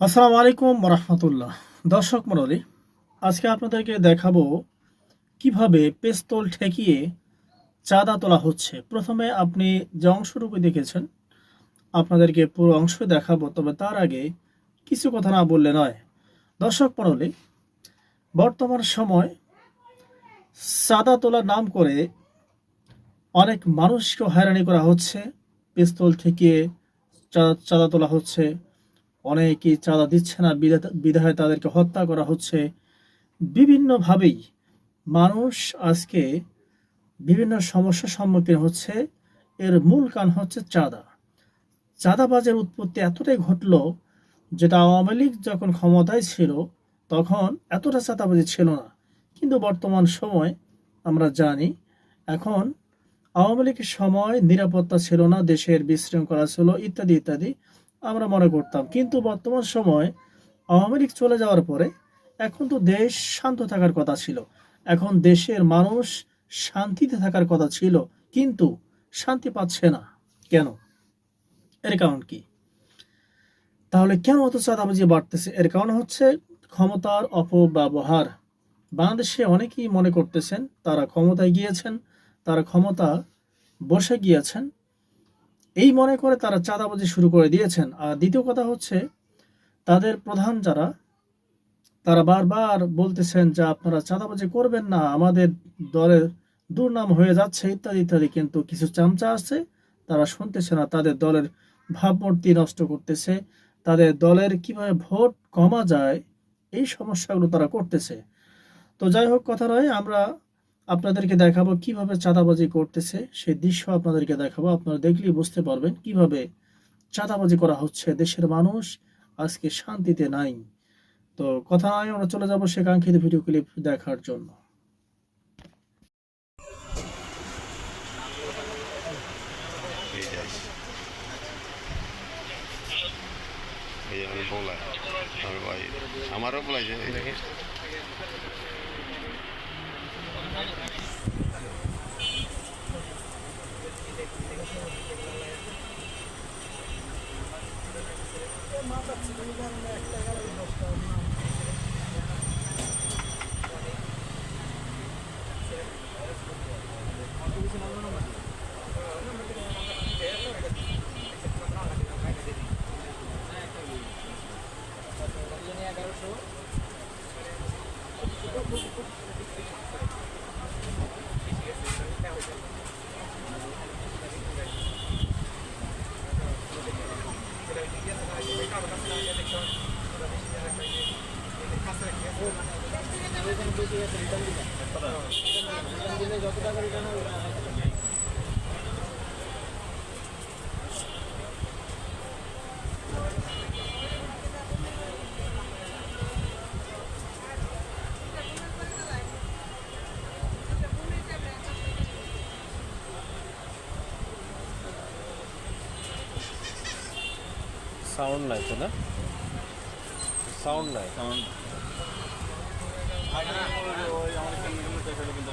আসসালামু আলাইকুম রহমতুল্লাহ দর্শক মণ্ডলী, আজকে আপনাদেরকে দেখাবো কীভাবে পেস্তল ঠেকিয়ে চাঁদা তোলা হচ্ছে। প্রথমে আপনি যে অংশটুকু দেখেছেন, আপনাদেরকে পুরো অংশ দেখাবো, তবে তার আগে কিছু কথা না বললে নয়। দর্শক মণ্ডলী, বর্তমান সময় চাঁদা তোলার নাম করে অনেক মানুষকে হয়রানি করা হচ্ছে, পিস্তল থেকে চা- চাঁদা তোলা হচ্ছে, অনেকেই চাঁদা দিচ্ছে না, বিধা- বিধায় তাদেরকে হত্যা করা হচ্ছে। বিভিন্নভাবেই মানুষ আজকে বিভিন্ন সমস্যার সম্মুখীন হচ্ছে। এর মূল কারণ হচ্ছে চাঁদা। চাঁদাবাজের উৎপত্তি এতটাই ঘটলো যেটা আওয়ামী লীগ যখন ক্ষমতায় ছিল, তখন এতটা চাঁদাবাজি ছিল না। কিন্তু বর্তমান সময় আমরা জানি, এখন আওয়ামী লীগের সময় নিরাপত্তা ছিল না, দেশের বিশৃঙ্খলা ছিল, ইত্যাদি ইত্যাদি আমরা মনে করতাম। কিন্তু বর্তমান সময় আওয়ামী লীগ চলে যাওয়ার পরে এখন তো দেশ শান্ত থাকার কথা ছিল। এখন দেশের মানুষ শান্তিতে থাকার কথা ছিল, কিন্তু শান্তি পাচ্ছে না। কেন? এর কারণ কি? তাহলে কেন অত চাঁদাবাজি বাড়তেছে? এর কারণ হচ্ছে ক্ষমতার অপব্যবহার। বাংলাদেশে অনেকেই মনে করতেছেন, তারা ক্ষমতায় গিয়েছেন তারা ক্ষমতা বসে গিয়েছেন। এই মনে করে তারা চাঁদাবাজি শুরু করে দিয়েছেন। আর দ্বিতীয় কথা হচ্ছে, তাদের প্রধান যারা, তারা বারবার বলতেছেন যে আপনারা চাঁদাবাজি করবেন না, আমাদের দলের দুর্নাম হয়ে যাচ্ছে, ইত্যাদি ইত্যাদি। কিন্তু কিছু চামচা আছে, তারা শুনতেছে না, তাদের দলের ভাবমূর্তি নষ্ট করতেছে, তাদের দলের কীভাবে ভোট কমা যায়, এই সমস্যাগুলো তারা করতেছে। তো যাই হোক, কথা নয়, আমরা আপনাদেরকে দেখাবো কীভাবে চাঁদাবাজি করতেছে। সেই দৃশ্য আপনাদেরকে দেখাবো। আপনারা দেখলেই বুঝতে পারবেন কীভাবে চাঁদাবাজি করা হচ্ছে দেশের মানুষ। আজকে শান্তিতে নাই। তো কথা নয় আমরা চলে যাব সে কাঙ্ক্ষিত ভিডিও ক্লিপ দেখার জন্য। এই যাই এই আমি বলাই আমি আমারও Thank you. এই দেখে সাউন্ড নাই তো না? সাউন্ড নাই। সাউন্ড ওই আমার কিন্তু